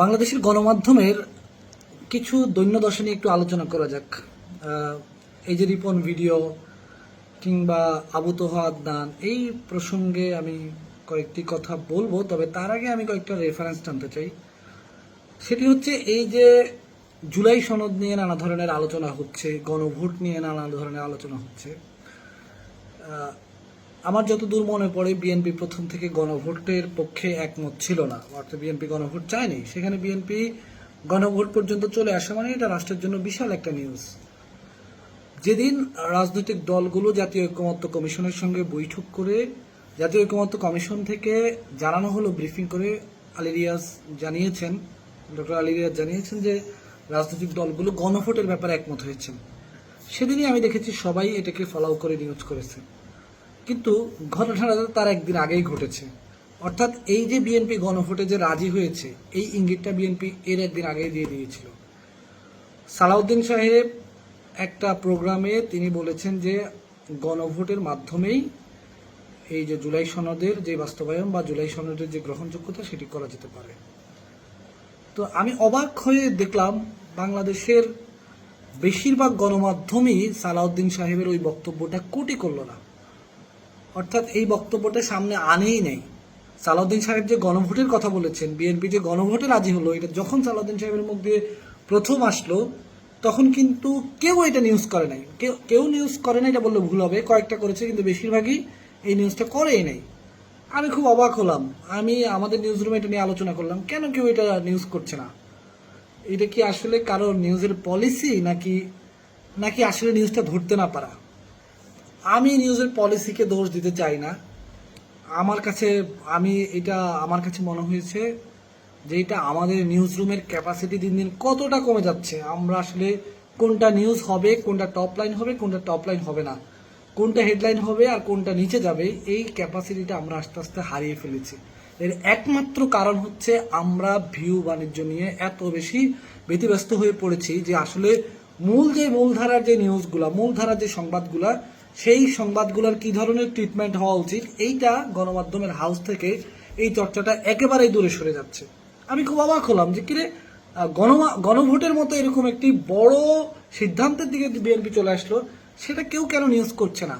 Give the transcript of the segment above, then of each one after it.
বাংলাদেশের গণমাধ্যমের কিছু দৈন্যদশা নিয়ে একটু আলোচনা করা যাক। এই যে রিপন ভিডিও কিংবা আবু তোহা আদনান, এই প্রসঙ্গে আমি কয়েকটি কথা বলব, তবে তার আগে আমি কয়েকটা রেফারেন্স টানতে চাই। সেটি হচ্ছে এই যে জুলাই সনদ নিয়ে নানা ধরনের আলোচনা হচ্ছে, গণভোট নিয়ে নানা ধরনের আলোচনা হচ্ছে। আমার যতদূর মনে পড়ে, বিএনপি প্রথম থেকে গণভোটের পক্ষে একমত ছিল না। অর্থাৎ বিএনপি গণভোট চায়নি। সেখানে বিএনপি গণভোট পর্যন্ত চলে আসা মানে এটা রাষ্ট্রের জন্য বিশাল একটা নিউজ যেদিন রাজনৈতিক দলগুলো জাতীয় ঐক্যমত্য কমিশনের সঙ্গে বৈঠক করে, জাতীয় ঐক্যমত্য কমিশন থেকে জানানো হলো ব্রিফিং করে আলী রিয়াজ জানিয়েছেন, ডক্টর আলী রিয়াজ জানিয়েছেন যে রাজনৈতিক দলগুলো গণভোটের ব্যাপারে একমত হয়েছেন। সেদিনই আমি দেখেছি সবাই এটাকে ফলো করে নিউজ করেছে। কিন্তু ঘটনাটা তার একদিন আগেই ঘটেছে। অর্থাৎ এই যে বিএনপি গণভোটে যে রাজি হয়েছে, এই ইঙ্গিতটা বিএনপি এর একদিন আগেই দিয়ে দিয়েছিল। সালাউদ্দিন সাহেব একটা প্রোগ্রামে তিনি বলেছেন যে, গণভোটের মাধ্যমেই এই যে জুলাই সনদের যে বাস্তবায়ন বা জুলাই সনদের যে গ্রহণযোগ্যতা সেটি করা যেতে পারে। তো আমি অবাক হয়ে দেখলাম, বাংলাদেশের বেশিরভাগ গণমাধ্যমই সালাউদ্দিন সাহেবের ওই বক্তব্যটা কোটি করল না। অর্থাৎ এই বক্তব্যটা সামনে আনেই নেই। সালাউদ্দিন সাহেব যে গণভোটের কথা বলেছেন, বিএনপি যে গণভোটে রাজি হলো, এটা যখন সালাউদ্দিন সাহেবের মুখ দিয়ে প্রথম আসলো, তখন কিন্তু কেউ এটা নিউজ করে নাই। কেউ কেউ নিউজ করে নাই, এটা বললে ভুল হবে। কয়েকটা করেছে, কিন্তু বেশিরভাগই এই নিউজটা করেই নাই। আমি খুব অবাক হলাম। আমি আমাদের নিউজ রুমে এটা নিয়ে আলোচনা করলাম, কেন কেউ এটা নিউজ করছে না? এটা কি আসলে কারও নিউজের পলিসি নাকি নাকি আসলে নিউজটা ধরতে না পারা? আমি নিউজের পলিসিকে দোষ দিতে চাই না। আমার কাছে, আমি এটা, আমার কাছে মনে হয়েছে যে এটা আমাদের নিউজ রুমের ক্যাপাসিটি দিন দিন কতটা কমে যাচ্ছে। আমরা আসলে কোনটা নিউজ হবে, কোনটা টপ লাইন হবে, কোনটা টপ লাইন হবে না। কোনটা হেডলাইন হবে আর কোনটা নিচে যাবে, এই ক্যাপাসিটিটা আমরা আস্তে আস্তে হারিয়ে ফেলেছি। এর একমাত্র কারণ হচ্ছে আমরা ভিউ বাণিজ্য নিয়ে এত বেশি ব্যতিব্যস্ত হয়ে পড়েছি যে আসলে মূল যে মূলধারার যে নিউজগুলা মূলধারার যে সংবাদগুলা সেই সংবাদগুলোর কি ধরনের ট্রিটমেন্ট হওয়া উচিত, এইটা গণমাধ্যমের হাউস থেকে এই চর্চাটা একেবারেই দূরে সরে যাচ্ছে। আমি খুব অবাক হলাম যে কিরে গণমা, গণভোটের মতো এরকম একটি বড় সিদ্ধান্তের দিকে বিএনপি চলে আসলো, সেটা কেউ কেন নিউজ করছে না?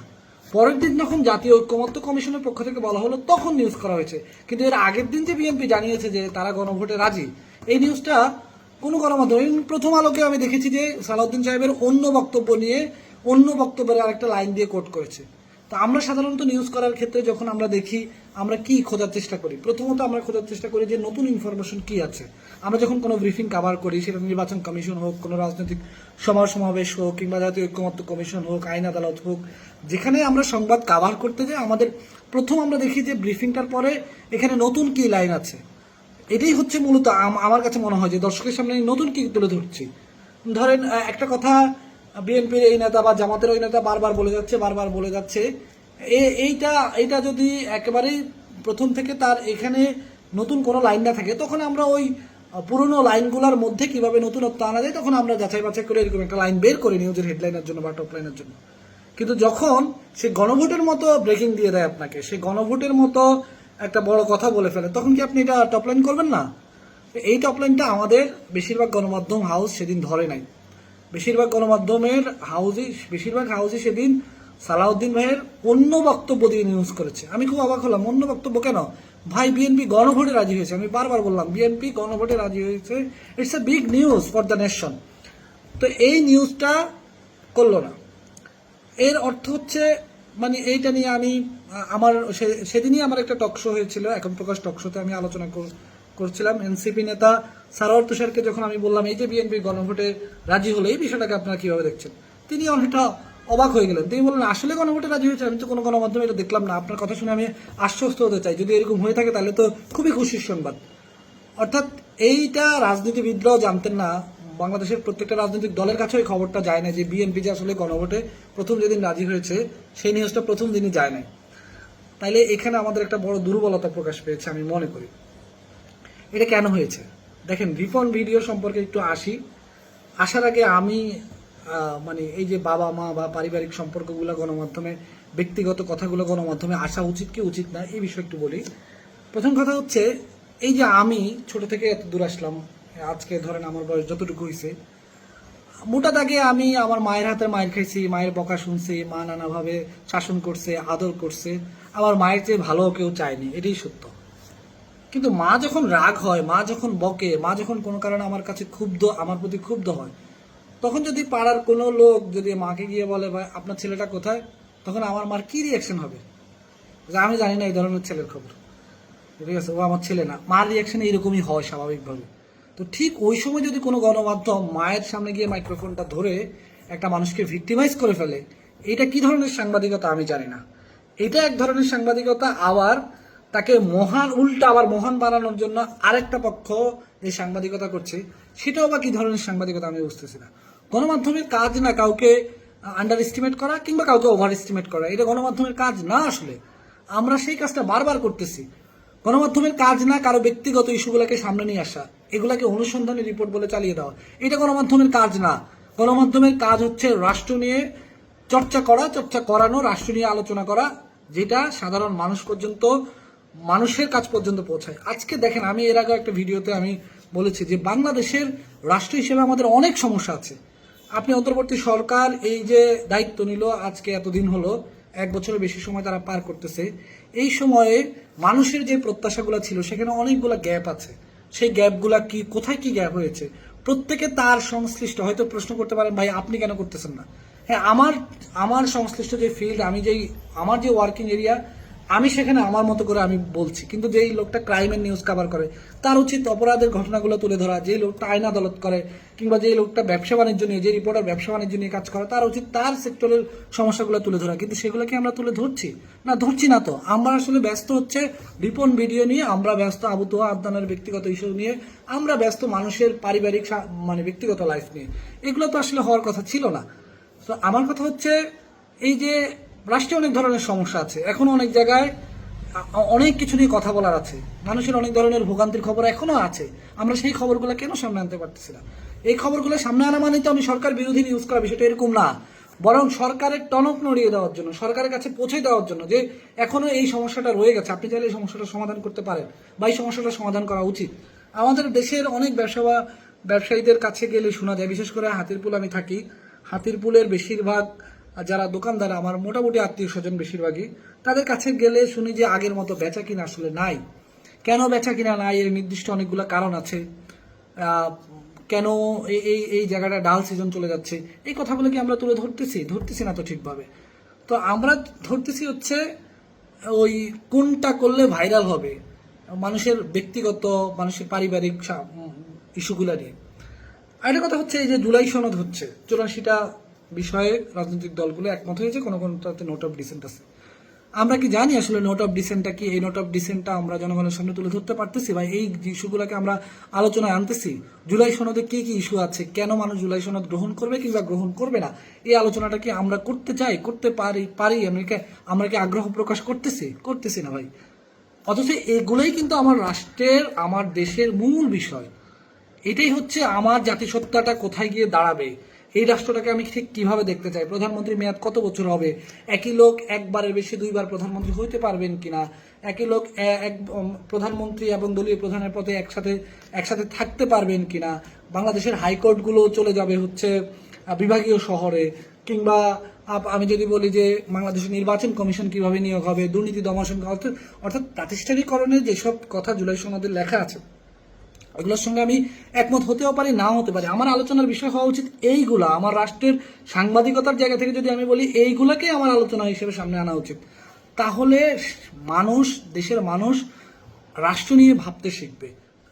পরের দিন যখন জাতীয় ঐক্যমত্য কমিশনের পক্ষ থেকে বলা হলো, তখন নিউজ করা হয়েছে। কিন্তু এর আগের দিন যে বিএনপি জানিয়েছে যে তারা গণভোটে রাজি, এই নিউজটা কোনো গণমাধ্যম প্রথম আলোকে আমি দেখেছি যে সালাউদ্দিন সাহেবের অন্য বক্তব্য নিয়ে অন্য বক্তব্যের আরেকটা লাইন দিয়ে কোট করেছে। তো আমরা সাধারণত নিউজ করার ক্ষেত্রে যখন আমরা দেখি, আমরা কি খোঁজার চেষ্টা করি? প্রথমত আমরা খোঁজার চেষ্টা করি যে নতুন ইনফরমেশন কি আছে। আমরা যখন কোনো ব্রিফিং কাভার করি, সেটা নির্বাচন কমিশন হোক, কোনো রাজনৈতিক সমাজ সমাবেশ হোক, কিংবা জাতীয় ঐক্যমত্য কমিশন হোক, আইন আদালত হোক, যেখানে আমরা সংবাদ কাভার করতে যাই, আমাদের প্রথম আমরা দেখি যে ব্রিফিংটার পরে এখানে নতুন কি লাইন আছে। এটাই হচ্ছে মূলত আমার কাছে মনে হয় যে দর্শকের সামনে নতুন কি তুলে ধরছি। ধরেন একটা কথা বিএনপির এই নেতা বা জামাতের ওই নেতা বারবার বলে যাচ্ছে, বারবার বলে যাচ্ছে। এইটা এইটা যদি একেবারেই প্রথম থেকে তার এখানে নতুন কোনো লাইন না থাকে, তখন আমরা ওই পুরনো লাইনগুলোর মধ্যে কীভাবে নতুনত্ব আনা যায়, তখন আমরা যাচাই বাছাই করে এরকম একটা লাইন বের করি নিউজের হেডলাইনের জন্য বা টপ লাইনের জন্য। কিন্তু যখন সে গণভোটের মতো ব্রেকিং দিয়ে দেয় আপনাকে, সে গণভোটের মতো একটা বড় কথা বলে ফেলে, তখন কি আপনি এটা টপ লাইন করবেন না? এই টপ লাইনটা আমাদের বেশিরভাগ গণমাধ্যম হাউস সেদিন ধরে নাই। বেশিরভাগ গণমাধ্যমের হাউসই বেশিরভাগ হাউসই সেদিন সালাউদ্দিন ভাইয়ের অন্য বক্তব্য দিয়ে নিউজ করেছে। আমি খুব অবাক হলাম, অন্য বক্তব্য কেন? ভাই বিএনপি গণভোটে রাজি হয়েছে। আমি বারবার বললাম বিএনপি গণভোটে রাজি হয়েছে। It's a big news for the nation তো এই নিউজটা করল না। এর অর্থ হচ্ছে মানে এইটা নিয়ে আমি, আমার সেদিনই আমার একটা টক শো হয়েছিল, এখন প্রকাশ টক শোতে আমি আলোচনা করছিলাম এনসিপি নেতা সারোয়ার তুষারকে যখন আমি বললাম, এই যে বিএনপি গণভোটে রাজি হলো, এই বিষয়টাকে আপনারা কীভাবে দেখছেন? তিনি অনেকটা অবাক হয়ে গেলেন। তিনি বললেন, আসলে গণভোটে রাজি হয়েছে, আমি তো কোনো গণমাধ্যমে এটা দেখলাম না। আপনার কথা শুনে আমি আশ্বস্ত হতে চাই। যদি এরকম হয়ে থাকে, তাহলে তো খুবই খুশির সংবাদ। অর্থাৎ এইটা রাজনীতিবিদরাও জানতেন না। বাংলাদেশের প্রত্যেকটা রাজনৈতিক দলের কাছে ওই খবরটা যায় না যে বিএনপি যে আসলে গণভোটে প্রথম যেদিন রাজি হয়েছে, সেই নিউজটা প্রথম দিনই যায় নাই। তাইলে এখানে আমাদের একটা বড় দুর্বলতা প্রকাশ পেয়েছে, আমি মনে করি। এটা কেন হয়েছে? দেখেন রিফন ভিডিও সম্পর্কে একটু আসি। আসার আগে আমি মানে এই যে বাবা, মা বা পারিবারিক সম্পর্কগুলো গণমাধ্যমে, ব্যক্তিগত কথাগুলো গণমাধ্যমে আসা উচিত কি উচিত না, এই বিষয়ে একটু বলি। প্রথম কথা হচ্ছে, এই যে আমি ছোট থেকে এত দূর আসলাম, আজকে ধরেন আমার বয়স যতটুকু হয়েছে মোটা দাগে আমি আমার মায়ের হাতে মায়ের খাইছি, মায়ের বকা শুনছি, মা নানাভাবে শাসন করছে, আদর করছে, আমার মায়ের চেয়ে ভালো কেউ চায়নি, এটাই সত্য। কিন্তু মা যখন রাগ হয়, মা যখন বকে, মা যখন কোনো কারণে আমার কাছে ক্ষুব্ধ, আমার প্রতি ক্ষুব্ধ হয়, তখন যদি পাড়ার কোনো লোক যদি মাকে গিয়ে বলে, ভাই, আপনার ছেলেটা কোথায়? তখন আমার মার কি রিয়াকশন হবে? যে আমি জানি না এই ধরনের ছেলের খবর। ঠিক আছে, ও আমার ছেলে না। মার রিয়াকশন এইরকমই হয় স্বাভাবিকভাবে। তো ঠিক ওই সময় যদি কোনো গণমাধ্যম মায়ের সামনে গিয়ে মাইক্রোফোনটা ধরে একটা মানুষকে ভিক্টিমাইজ করে ফেলে, এটা কি ধরনের সাংবাদিকতা আমি জানি না। এটা এক ধরনের সাংবাদিকতা আবার তাকে মহান উল্টা আবার মহান বানানোর জন্য আরেকটা পক্ষ যে সাংবাদিকতা করছে, সেটাও বা কি ধরনের সাংবাদিকতা আমি বুঝতেছি না। গণমাধ্যমের কাজ না কাউকে আন্ডার এস্টিমেট করা কিংবা কাউকে ওভার এস্টিমেট করা, এটা গণমাধ্যমের কাজ না আসলে। আমরা সেই কাজটা বারবার করতেছি। গণমাধ্যমের কাজ না কারও ব্যক্তিগত ইস্যুগুলোকে সামনে নিয়ে আসা, এগুলাকে অনুসন্ধানী রিপোর্ট বলে চালিয়ে দেওয়া, এটা গণমাধ্যমের কাজ না। গণমাধ্যমের কাজ হচ্ছে রাষ্ট্র নিয়ে চর্চা করা, চর্চা করানো, রাষ্ট্র নিয়ে আলোচনা করা, যেটা সাধারণ মানুষ পর্যন্ত মানুষের কাছ পর্যন্ত পৌঁছায়। আজকে দেখেন, আমি এর আগে একটা ভিডিওতে আমি বলেছি যে বাংলাদেশের রাষ্ট্র হিসেবে আমাদের অনেক সমস্যা আছে। আপনি অন্তর্বর্তী সরকার এই যে দায়িত্ব নিল, আজকে এতদিন হলো, এক বছরের বেশি সময় তারা পার করতেছে। এই সময়ে মানুষের যে প্রত্যাশাগুলো ছিল, সেখানে অনেকগুলো গ্যাপ আছে। সেই গ্যাপগুলা কি, কোথায় কি গ্যাপ হয়েছে? প্রত্যেকে তার সংশ্লিষ্ট, হয়তো প্রশ্ন করতে পারেন, ভাই, আপনি কেন করতেছেন না? হ্যাঁ আমার আমার সংশ্লিষ্ট যে ফিল্ড আমি যেই, আমার যে ওয়ার্কিং এরিয়া আমি সেখানে আমার মতো করে আমি বলছি, কিন্তু যেই লোকটা ক্রাইমের নিউজ কভার করে, তার উচিত অপরাধের ঘটনাগুলো তুলে ধরা, যেই লোকটা আইন আদালত করে, কিংবা যেই লোকটা ব্যবসা বাণিজ্য নিয়ে, যে রিপোর্টার ব্যবসা বাণিজ্য নিয়ে কাজ করে, তার উচিত তার সেক্টরের সমস্যাগুলো তুলে ধরা। কিন্তু সেগুলোকে আমরা তুলে ধরছি? না ধরছি না তো। আমরা আসলে ব্যস্ত হচ্ছে রিপন ভিডিও নিয়ে, আমরা ব্যস্ত আবু তোহা আবদানের ব্যক্তিগত ইস্যু নিয়ে, আমরা ব্যস্ত মানুষের পারিবারিক মানে ব্যক্তিগত লাইফ নিয়ে। এগুলো তো আসলে হওয়ার কথা ছিল না। তো আমার কথা হচ্ছে, এই যে রাষ্ট্রে অনেক ধরনের সমস্যা আছে। এখনও অনেক জায়গায় অনেক কিছু নিয়ে কথা বলার আছে। মানুষের অনেক ধরনের ভোগান্তির খবর এখনও আছে। আমরা সেই খবরগুলো কেন সামনে আনতে পারতেছি না? এই খবরগুলো সামনে আনা মানে তো আমি সরকার বিরোধী নিউজ করা বিষয়টা এরকম না। বরং সরকারের টনক নড়িয়ে দেওয়ার জন্য, সরকারের কাছে পৌঁছে দেওয়ার জন্য যে এখনও এই সমস্যাটা রয়ে গেছে, আপনি চাইলে এই সমস্যাটা সমাধান করতে পারেন বা এই সমস্যাটা সমাধান করা উচিত। আমাদের দেশের অনেক ব্যবসা বা ব্যবসায়ীদের কাছে গেলে শোনা যায়, বিশেষ করে হাতিরপুল আমি থাকি, হাতিরপুলের বেশিরভাগ যারা দোকানদার, আমার মোটামুটি আত্মীয় স্বজন বেশিরভাগই, তাদের কাছে গেলে শুনি যে আগের মতো বেচা কিনা আসলে নাই। কেন বেচা কিনা নাই? এর নির্দিষ্ট অনেকগুলো কারণ আছে। কেন এই এই এই জায়গাটা ডাল সিজন চলে যাচ্ছে? এই কথাগুলো কি আমরা তুলে ধরতেছি? ধরতেছি না তো ঠিকভাবে। তো আমরা ধরতেছি হচ্ছে ওই কোনটা করলে ভাইরাল হবে? মানুষের ব্যক্তিগত, মানুষের পারিবারিক ইস্যুগুলো নিয়ে। আরেকটা কথা হচ্ছে, এই যে জুলাই সনদ হচ্ছে, চুরাশিটা বিষয়ে রাজনৈতিক দলগুলো একমত হয়েছে, কোনো কোনোটাতে নোট অফ ডিসেন্ট আছে। আমরা কি জানি আসলে নোট অফ ডিসেন্টটা কি? এই নোট অফ ডিসেন্টটা আমরা জনগণের সামনে তুলে ধরতে পারতেছি বা এই ইস্যুগুলোকে আমরা আলোচনায় আনতেছি? জুলাই সনদে কি কি ইস্যু আছে? কেন মানুষ জুলাই সনদ গ্রহণ করবে কিংবা গ্রহণ করবে না? এই আলোচনাটা কি আমরা করতে চাই, করতে পারি পারি? আমরা আমরা কি আগ্রহ প্রকাশ করতেছি? করতেছি না ভাই। অথচ এগুলোই কিন্তু আমার রাষ্ট্রের, আমার দেশের মূল বিষয়। এটাই হচ্ছে আমার জাতিসত্তাটা কোথায় গিয়ে দাঁড়াবে? এই রাষ্ট্রটাকে আমি ঠিক কীভাবে দেখতে চাই? প্রধানমন্ত্রী মেয়াদ কত বছর হবে? একই লোক একবারের বেশি দুইবার প্রধানমন্ত্রী হইতে পারবেন কিনা? একই লোক এক প্রধানমন্ত্রী এবং দলীয় প্রধানের পদে একসাথে একসাথে থাকতে পারবেন কিনা? বাংলাদেশের হাইকোর্টগুলো চলে যাবে হচ্ছে বিভাগীয় শহরে। কিংবা আমি যদি বলি যে বাংলাদেশের নির্বাচন কমিশন কীভাবে নিয়োগ হবে, দুর্নীতি দমন অর্থাৎ অর্থাৎ প্রাতিষ্ঠানিকরণের যেসব কথা জুলাই সনদে লেখা আছে এগুলোর সঙ্গে আমি একমত হতেও পারি, নাও হতে পারি। আমার আলোচনার বিষয় হওয়া উচিত এইগুলা। আমার রাষ্ট্রের সাংবাদিকতার জায়গা থেকে যদি আমি বলি এইগুলাকে আমার আলোচনা হিসেবে সামনে আনা উচিত। তাহলে মানুষ, দেশের মানুষ রাষ্ট্র নিয়ে ভাবতে শিখবে।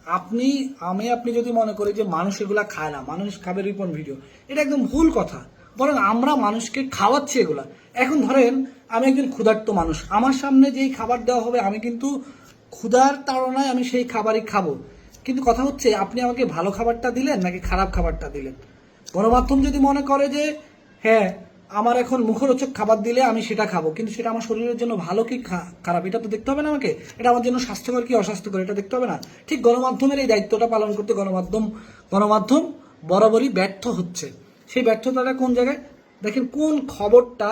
আপনি, আমি, আপনি যদি মনে করি যে মানুষ এগুলা খায় না, মানুষ খাবে রিপন ভিডিও, এটা একদম ভুল কথা। বরং আমরা মানুষকে খাওয়াচ্ছি এগুলা। এখন ধরেন, আমি একজন ক্ষুধার্ত মানুষ। আমার সামনে যেই খাবার দেওয়া হবে, আমি কিন্তু ক্ষুধার তাড়নায় আমি সেই খাবারই খাব। কিন্তু কথা হচ্ছে, আপনি আমাকে ভালো খাবারটা দিলেন নাকি খারাপ খাবারটা দিলেন? গণমাধ্যম যদি মনে করে যে হ্যাঁ আমার এখন মুখরোচক খাবার দিলে আমি সেটা খাব, কিন্তু সেটা আমার শরীরের জন্য ভালো কি খারাপ, এটা তো দেখতে হবে না আমাকে? এটা আমার জন্য স্বাস্থ্যকর কি অস্বাস্থ্যকর, এটা দেখতে হবে না? ঠিক গণমাধ্যমের এই দায়িত্বটা পালন করতে গণমাধ্যম গণমাধ্যম বরাবরই ব্যর্থ হচ্ছে। সেই ব্যর্থতাটা কোন জায়গায়? দেখেন কোন খবরটা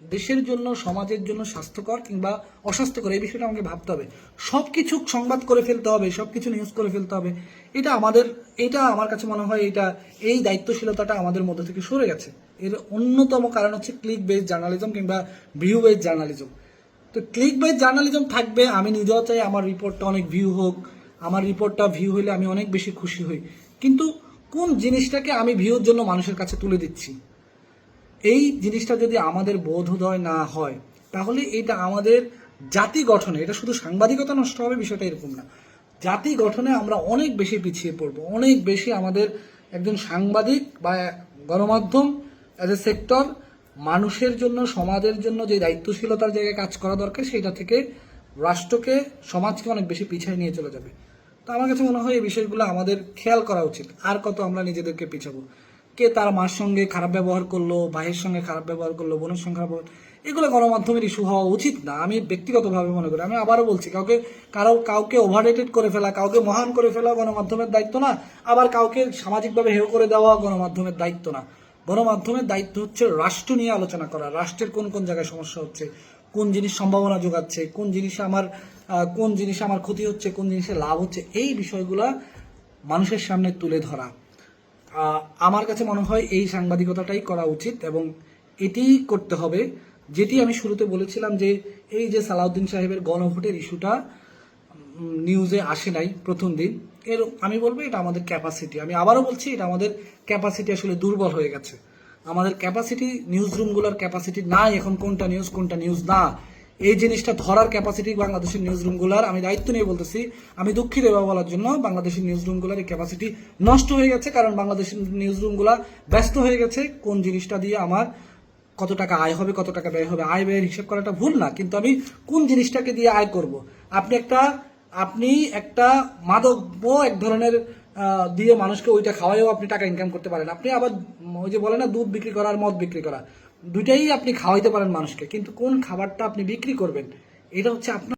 দেশের জন্য, সমাজের জন্য স্বাস্থ্যকর কিংবা অস্বাস্থ্যকর, এই বিষয়টা আমাকে ভাবতে হবে। সব কিছু সংবাদ করে ফেলতে হবে সব কিছু নিউজ করে ফেলতে হবে। এটা আমাদের, এটা আমার কাছে মনে হয় এটা, এই দায়িত্বশীলতাটা আমাদের মধ্যে থেকে সরে গেছে। এর অন্যতম কারণ হচ্ছে ক্লিক বেস জার্নালিজম কিংবা ভিউ বেস জার্নালিজম তো ক্লিক বেস জার্নালিজম থাকবে, আমি নিজেও চাই আমার রিপোর্টটা অনেক ভিউ হোক, আমার রিপোর্টটা ভিউ হলে আমি অনেক বেশি খুশি হই। কিন্তু কোন জিনিসটাকে আমি ভিউর জন্য মানুষের কাছে তুলে দিচ্ছি? এই জিনিসটা যদি আমাদের বোধোদয় না হয়, তাহলে এটা আমাদের জাতি গঠনে, এটা শুধু সাংবাদিকতা নষ্ট হবে বিষয়টা এরকম না। জাতি গঠনে আমরা অনেক বেশি পিছিয়ে পড়ব, অনেক বেশি আমাদের একজন সাংবাদিক বা গণমাধ্যম অ্যাজ এ সেক্টর মানুষের জন্য, সমাজের জন্য যে দায়িত্বশীলতার জায়গায় কাজ করা দরকার, সেটা থেকে রাষ্ট্রকে, সমাজকে অনেক বেশি পিছিয়ে নিয়ে চলে যাবে। তো আমার কাছে মনে হয় এই বিষয়গুলো আমাদের খেয়াল করা উচিত, আর কত আমরা নিজেদেরকে পিছাবো। কে তার মার সঙ্গে খারাপ ব্যবহার করল, ভাইয়ের সঙ্গে খারাপ ব্যবহার করল, বোনের সঙ্গে খারাপ এগুলো গণমাধ্যমের ইস্যু হওয়া উচিত না। আমি ব্যক্তিগতভাবে মনে করি, আমি আবারও বলছি, কাউকে, কারও, কাউকে ওভাররেটেড করে ফেলা, কাউকে মহান করে ফেলা গণমাধ্যমের দায়িত্ব না, আবার কাউকে সামাজিকভাবে হেয় করে দেওয়া গণমাধ্যমের দায়িত্ব না। গণমাধ্যমের দায়িত্ব হচ্ছে রাষ্ট্র নিয়ে আলোচনা করা, রাষ্ট্রের কোন কোন জায়গায় সমস্যা হচ্ছে, কোন জিনিস সম্ভাবনা যোগাচ্ছে, কোন জিনিসে আমার কোন জিনিসে আমার ক্ষতি হচ্ছে, কোন জিনিসে লাভ হচ্ছে, এই বিষয়গুলা মানুষের সামনে তুলে ধরা। আমার কাছে মনে হয় এই সাংবাদিকতাটাই করা উচিত এবং এটি করতে হবে, যেটি আমি শুরুতে বলেছিলাম যে এই যে সালাউদ্দিন সাহেবের গণভোটের ইস্যুটা নিউজে আসে নাই প্রথম দিন, এর, আমি বলব এটা আমাদের ক্যাপাসিটি আমি আবারও বলছি, এটা আমাদের ক্যাপাসিটি আসলে দুর্বল হয়ে গেছে। আমাদের ক্যাপাসিটি নিউজ রুমগুলোর ক্যাপাসিটি নাই এখন কোনটা নিউজ কোনটা নিউজ না। এই জিনিসটা ধরার ক্যাপাসিটি বাংলাদেশের নিউজ রুমগুলার আমি দায়িত্ব নিয়ে বলতেছি। আমি দুঃখিত এবার বলার জন্য বাংলাদেশের নিউজ রুমগুলার এই ক্যাপাসিটি নষ্ট হয়ে গেছে, কারণ বাংলাদেশের নিউজ রুমগুলা ব্যস্ত হয়ে গেছে। কোন জিনিসটা দিয়ে আমার কত টাকা আয় হবে, কত টাকা ব্যয় হবে, আয় ব্যয়ের হিসাব করাটা ভুল না, কিন্তু আমি কোন জিনিসটাকে দিয়ে আয় করব? আপনি একটা আপনি একটা মাদব্য এক ধরনের দিয়ে মানুষকে ওইটা খাওয়াইও আপনি টাকা ইনকাম করতে পারেন। আপনি আবার, ওই যে বলে না, দুধ বিক্রি করা আর মদ বিক্রি করা। দুইটাই আপনি খাওয়াইতে পারেন মানুষকে কিন্তু কোন খাবারটা আপনি বিক্রি করবেন? এটা হচ্ছে আপনার